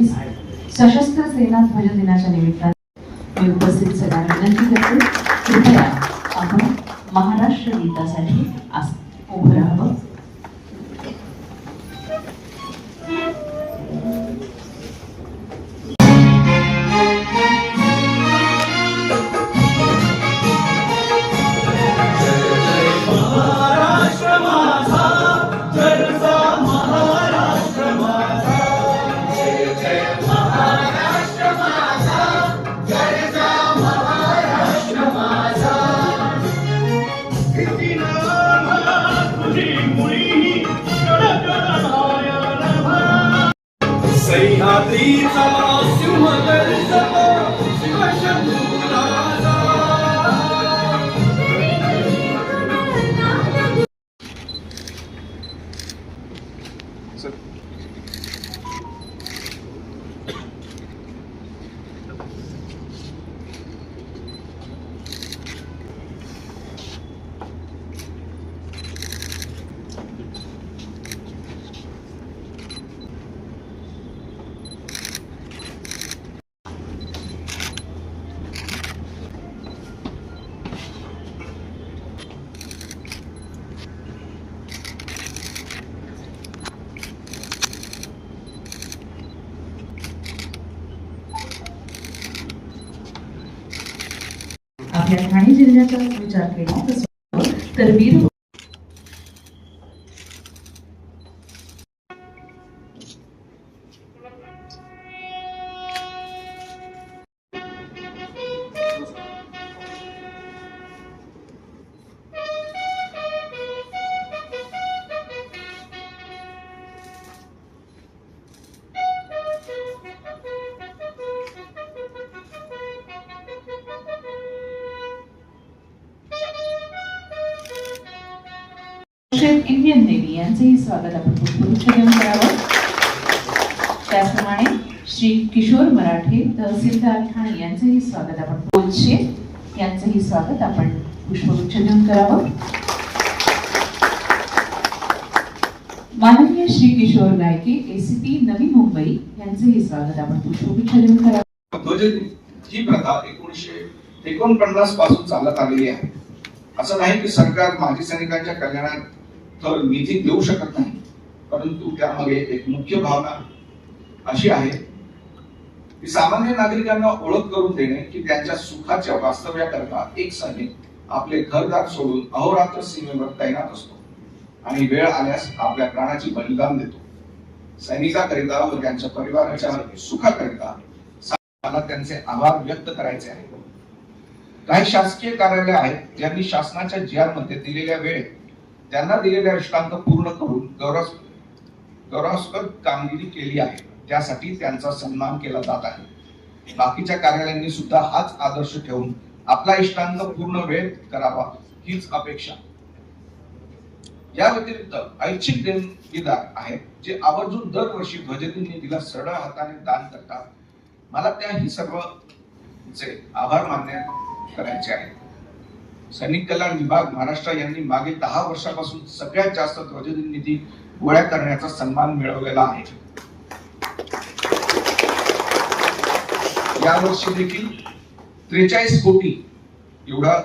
चोवीस सशस्त्र सेना ध्वज दिनाच्या निमित्ताने मी उपस्थित सगळ्या विनंती करते. कृपया आपण महाराष्ट्र गीतासाठी उभं राहावं. 一朝 आपल्या ठाणे जिल्ह्याचा विचार केला. तर तर वीर शेफ इंडियन नेव्ही यांचेही स्वागत आपण पुष्पगुच्छ देऊन करावं त्याचप्रमाणे श्री किशोर मराठे तहसीलदार ठाणे यांचंही स्वागत आपण बोलशे यांचंही स्वागत आपण पुष्पगुच्छ देऊन करावं. माननीय श्री किशोर गायके एसीपी नवी मुंबई यांचेही स्वागत आपण पुष्पगुच्छ देऊन करावं. ध्वज ही प्रथा एकोणीसशे एकोणपन्नासपासून चालत आलेली आहे. असं नाही की सरकार माजी सैनिकांच्या कल्याणात तर निधी देऊ शकत नाही. परंतु त्यामागे एक मुख्य भावना अशी आहे की सामान्य नागरिकांना ओळख करून देणे की त्यांच्या सुखाच्या वास्तव्याकरता एक सैनिक आपले घरदार सोडून अहोरात्र सीमेवर तैनात असतो. आणि वेळ आल्यास आपल्या प्राणाची बलिदान देतो. सैनिकाकरिता व त्यांच्या परिवाराच्या सुखाकरिता मला त्यांचे आभार व्यक्त करायचे आहे. काही शासकीय कार्यालय आहेत ज्यांनी शासनाच्या जी मध्ये दिलेल्या वेळेत त्यांना दिलेल्या इष्टांत पूर्ण करून गौरव गौरवास्पद कामगिरी केली आहे. त्यासाठी त्यांचा सन्मान केला जात आहे. बाकीच्या कार्यालयांनी सुद्धा हाच आदर्श ठेवून आपला इष्टांत पूर्ण वेळ करावा हीच अपेक्षा. या व्यतिरिक्त ऐच्छिक देणगीदार आहेत जे आवर्जून दरवर्षी ध्वजदिन निधीला सरळ हाताने दान करतात. मला त्या ही सर्व चे आभार मान्य करायचे आहे. सैनिक कल्याण विभाग महाराष्ट्र यांनी मागे दहा वर्षापासून सगळ्यात जास्त ध्वजदिन निधी गोळ्या करण्याचा सन्मान मिळवलेला आहे. यावर्षी देखील त्रेचाळीस कोटी एवढा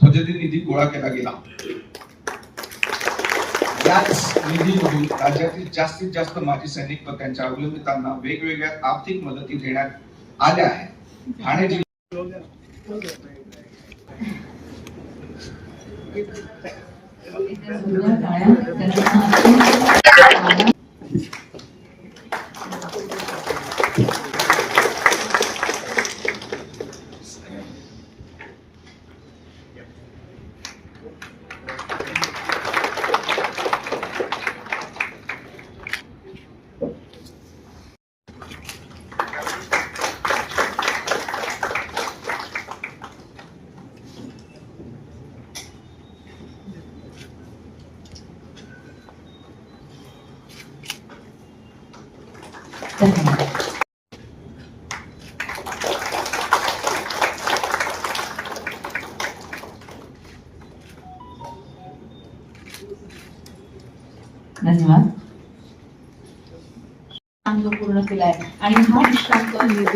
ध्वजदिन निधी गोळा केला गेला. याच निधीमधून राज्यातील जास्तीत जास्त माजी सैनिक व त्यांच्या अवलंबितांना वेगवेगळ्या आर्थिक मदती देण्यात आल्या आहेत. ठाणे जिल्हा सुंदर टाळ्या त्यांना धन्यवाद धन्यवाद विश्रांत पूर्ण केलाय आणि हा विश्रांत निधी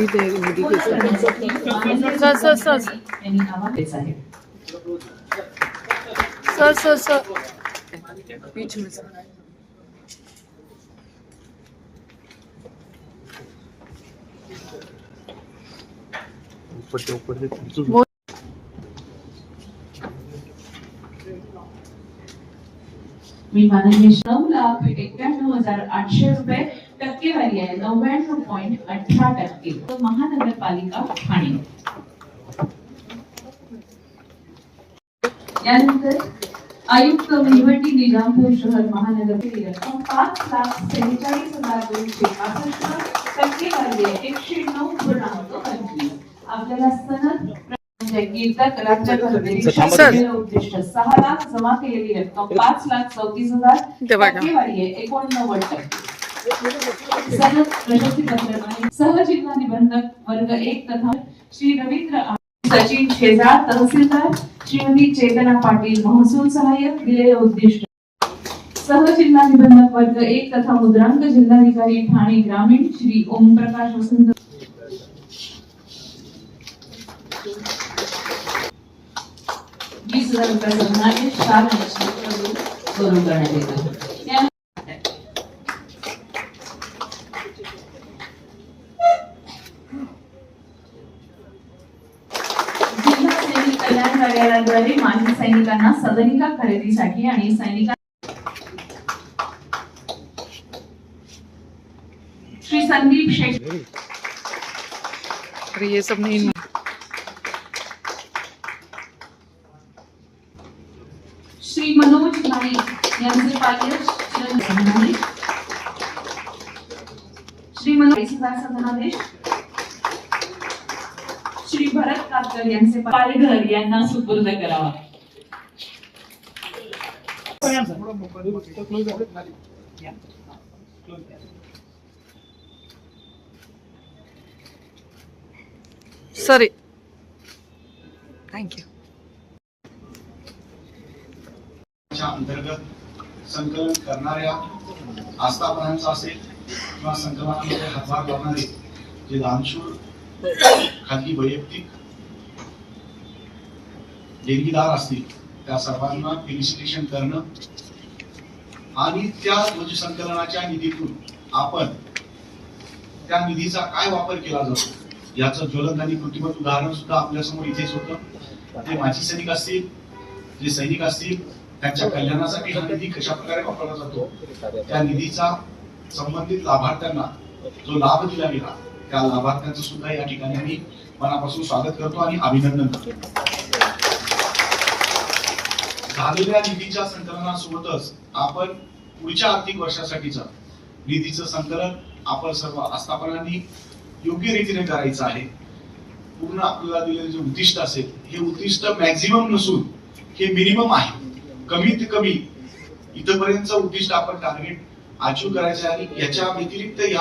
दे निधी पूर्ण घेतो करण्यासाठी माननीय सर, सर, सर. यांनी आवाहन केलं आहे सर सर सर. बीच में सर ऊपर से मी माननीय नऊ लाख एक्क्याण्णव हजार आठशे रुपये टक्केवारी आहे. नव्याण्णव पॉईंट अठरा टक्के. महानगरपालिका ठाणे. यानंतर आयुक्त भिवंडी निजामपूर शहर महानगर रक्कम पाच लाख सेहेचाळीस हजार दोनशे पासष्ट टक्केवारी आहे. एकशे नऊ पूर्णांक आपल्याला म्हणजे कीर्तक राज्य सर. उद्दिष्ट सहा लाख जमा केलेली रक्कम पाच लाख चौतीस हजार ते बघा. टक्केवारी आहे एकोणनव्वद टक्के सनद प्रशस्तीपत्र आणि सहजिल्हा निबंधक वर्ग एक तथा श्री रवींद्र सचिन शेजार तहसीलदार श्रीमती चेतना पाटील महसूल सहाय्यक दिलेले उद्दिष्ट सहजिल्हा निबंधक वर्ग एक तथा मुद्रांक जिल्हाधिकारी ठाणे ग्रामीण श्री ओमप्रकाश वसंत वीस हजार रुपयाचा चार करून करण्यात येतो. कल्याण कार्यालयाद्वारे माजी सैनिकांना सदनिका खरेदीसाठी आणि सैनिकां श्री संदीप शेख ये सब नहीं श्री मनोज नाईक यांचे पाल्य चिरंजीव श्री हजार धनादेश श्री भरत कातकर यांचे पालघर यांना सुपूर्द करावा. सर थँक्यू अंतर्गत संकलन करणाऱ्या आस्थापनांचा असेल किंवा संकलनामध्ये हातभार लावणारे जे दानशूर खाजगी वैयक्तिक देणगीदार असतील त्या सर्वांना फेलिसिटेशन करणं आणि त्या ध्वज संकलनाच्या निधीतून आपण त्या निधीचा काय वापर केला जातो याचं ज्वलंत आणि कृतिमत उदाहरण सुद्धा आपल्यासमोर इथेच होतं ते माजी सैनिक असतील जे सैनिक असतील त्यांच्या कल्याणासाठी हा निधी कशा प्रकारे वापरला जातो? त्या निधीचा संबंधित लाभार्थ्यांना जो लाभ दिला गेला त्या लाभार्थ्यांचं सुद्धा या ठिकाणी मी मनापासून स्वागत करतो आणि अभिनंदन करतो. झालेल्या निधीच्या संकलनासोबतच आपण पुढच्या आर्थिक वर्षासाठीचं निधीचं संकलन आपण सर्व आस्थापनांनी योग्य रीतीने करायचं आहे. पूर्ण आपल्याला दिलेलं जे उद्दिष्ट असेल हे उद्दिष्ट मॅक्झिमम नसून हे मिनिमम आहे. कमीत कमी इथपर्यंतचं उद्दिष्ट आपण टार्गेट अचीव करायचे आणि याच्या व्यतिरिक्त या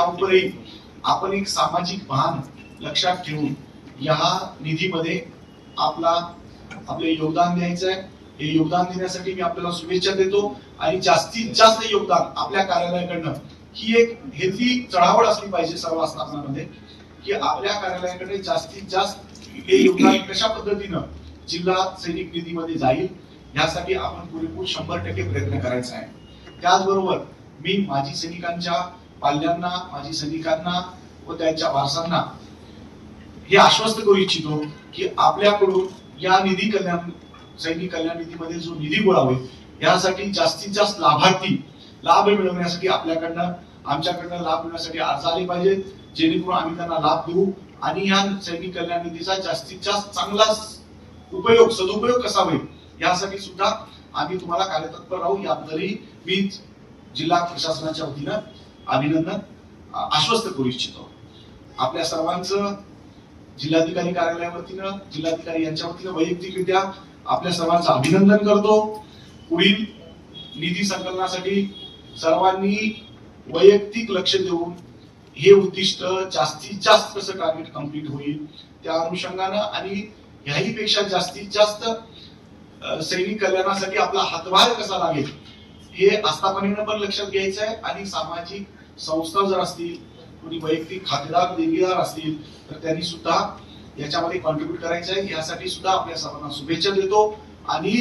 आपण एक सामाजिक भान लक्षात ठेवून या निधीमध्ये आपला आपले योगदान द्यायचं आहे. हे योगदान देण्यासाठी मी आपल्याला शुभेच्छा देतो आणि जास्तीत जास्त योगदान आपल्या कार्यालयाकडनं ही एक हेल्दी चढावड असली पाहिजे सर्व आस्थापनामध्ये की आपल्या कार्यालयाकडे जास्तीत जास्त हे योगदान कशा पद्धतीनं जिल्हा सैनिक निधीमध्ये जाईल यासाठी आपण पुरेपूर शंभर टक्के प्रयत्न करायचा आहे. त्याचबरोबर मी माजी सैनिकांच्या पाल्यांना माजी सैनिकांना व त्यांच्या वारसांना हे आश्वस्त करू इच्छितो की आपल्याकडून या निधी कल्याण सैनिक कल्याण निधीमध्ये जो निधी गोळा होईल यासाठी जास्तीत जास्त लाभार्थी लाभ मिळवण्यासाठी आपल्याकडनं आमच्याकडनं लाभ मिळवण्यासाठी अर्ज आले पाहिजेत जेणेकरून आम्ही त्यांना लाभ देऊ आणि या सैनिक कल्याण निधीचा जास्तीत जास्त चांगला उपयोग सदुपयोग कसा होईल यासाठी सुद्धा आम्ही तुम्हाला कार्यतत्पर राहू याबद्दलही मी जिल्हा प्रशासनाच्या वतीनं अभिनंदन आश्वस्त करू इच्छितो. आपल्या सर्वांचं जिल्हाधिकारी कार्यालयावतीनं जिल्हाधिकारी यांच्या वतीनं वैयक्तिकरित्या आपल्या सर्वांचं अभिनंदन करतो. पुढील निधी संकलनासाठी सर्वांनी वैयक्तिक लक्ष देऊन हे उद्दिष्ट जास्तीत जास्त कसं टार्गेट कंप्लीट होईल त्या अनुषंगानं आणि ह्याही पेक्षा जास्तीत जास्त सैनिक कल्याणासाठी आपला हातभार कसा लागेल हे आस्थापनेनं पण लक्षात घ्यायचं आहे आणि सामाजिक संस्था जर असतील कोणी वैयक्तिक खातेदार देणगीदार असतील तर त्यांनी सुद्धा याच्यामध्ये कॉन्ट्रीब्युट करायचं आहे यासाठी सुद्धा आपल्या सर्वांना शुभेच्छा देतो. आणि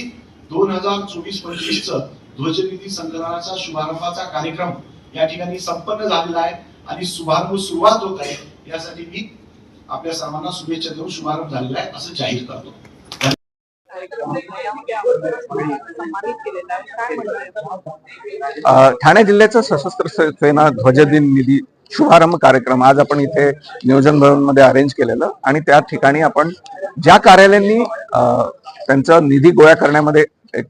दोन हजार चोवीस पंचवीसचं ध्वजनिधी संकलनाचा शुभारंभाचा कार्यक्रम या ठिकाणी संपन्न झालेला आहे आणि शुभारंभ सुरुवात होत आहे. यासाठी मी आपल्या सर्वांना शुभेच्छा देऊन शुभारंभ झालेला आहे असं जाहीर करतो सन्मानित केलेला आहे काय म्हणणार अ, ठाणे जिल्ह्याचा सशस्त्र सेना ध्वजदिन निधी शुभारंभ कार्यक्रम आज आपण इथे नियोजन भवनमध्ये अरेंज केलेलं आणि त्या ठिकाणी आपण ज्या कार्यालयांनी त्यांचा निधी गोळा करण्यामध्ये एक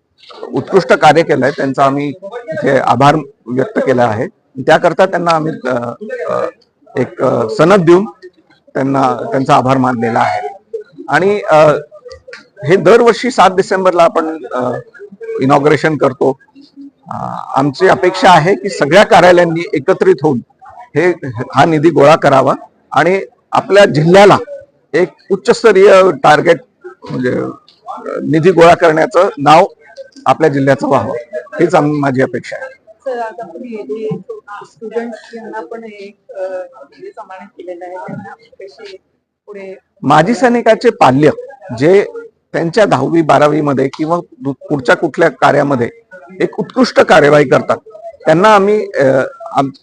उत्कृष्ट कार्य केलंय त्यांचा आम्ही इथे आभार व्यक्त केला आहे. त्याकरता त्यांना आम्ही एक सनद देऊन त्यांना त्यांचा आभार मानलेला आहे. आणि हे दरवर्षी सात डिसेंबरला आपण इनॉग्रेशन करतो. आमची अपेक्षा आहे की सगळ्या कार्यालयांनी एकत्रित होऊन हे हा निधी गोळा करावा आणि आपल्या जिल्ह्याला एक उच्चस्तरीय टार्गेट म्हणजे निधी गोळा करण्याचं नाव आपल्या जिल्ह्याचं व्हावं. हीच माझी अपेक्षा आहे. माजी सैनिकाचे पाल्य जे त्यांच्या दहावी बारावीमध्ये किंवा पुढच्या कुठल्या कार्यामध्ये एक उत्कृष्ट कार्यवाही करतात. त्यांना आम्ही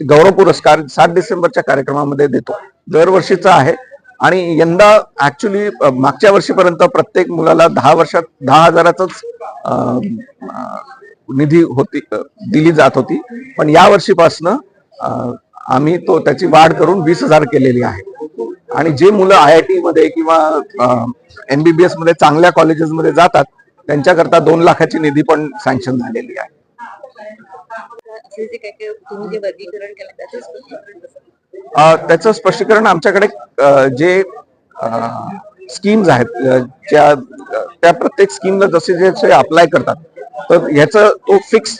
गौरव पुरस्कार सात डिसेंबरच्या कार्यक्रमामध्ये देतो. दरवर्षीचा आहे आणि यंदा ऍक्च्युली मागच्या वर्षीपर्यंत प्रत्येक मुलाला दहा वर्षात दहा हजाराचाच निधी होती दिली जात होती. पण या वर्षीपासनं आम्ही तो त्याची वाढ करून वीस हजार केलेली आहे. आणि जे मुलं आय आय टी मध्ये किंवा एमबीबीएसमध्ये चांगल्या कॉलेजेसमध्ये जातात त्यांच्याकरता दोन लाखाची निधी पण सँक्शन झालेली आहे. त्याचं स्पष्टीकरण आमच्याकडे जे स्कीम्स आहेत ज्या त्या प्रत्येक स्कीमला जसे जसे अप्लाय करतात तर ह्याचं तो फिक्स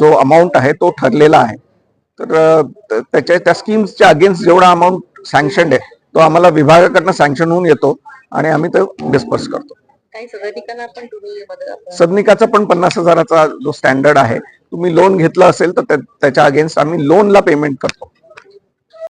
जो अमाऊंट आहे तो ठरलेला आहे. तर त्याच्या त्या स्कीम्सच्या अगेन्स्ट जेवढा अमाऊंट सँक्शन आहे. तो आम्हाला विभागाकडनं सँक्शन होऊन येतो आणि आम्ही तो डिस्पर्स करतो. सदनिकाचा पण पन्नास हजाराचा जो स्टँडर्ड आहे तुम्ही लोन घेतलं असेल तर त्या- त्याच्या अगेन्स्ट आम्ही लोनला पेमेंट करतो.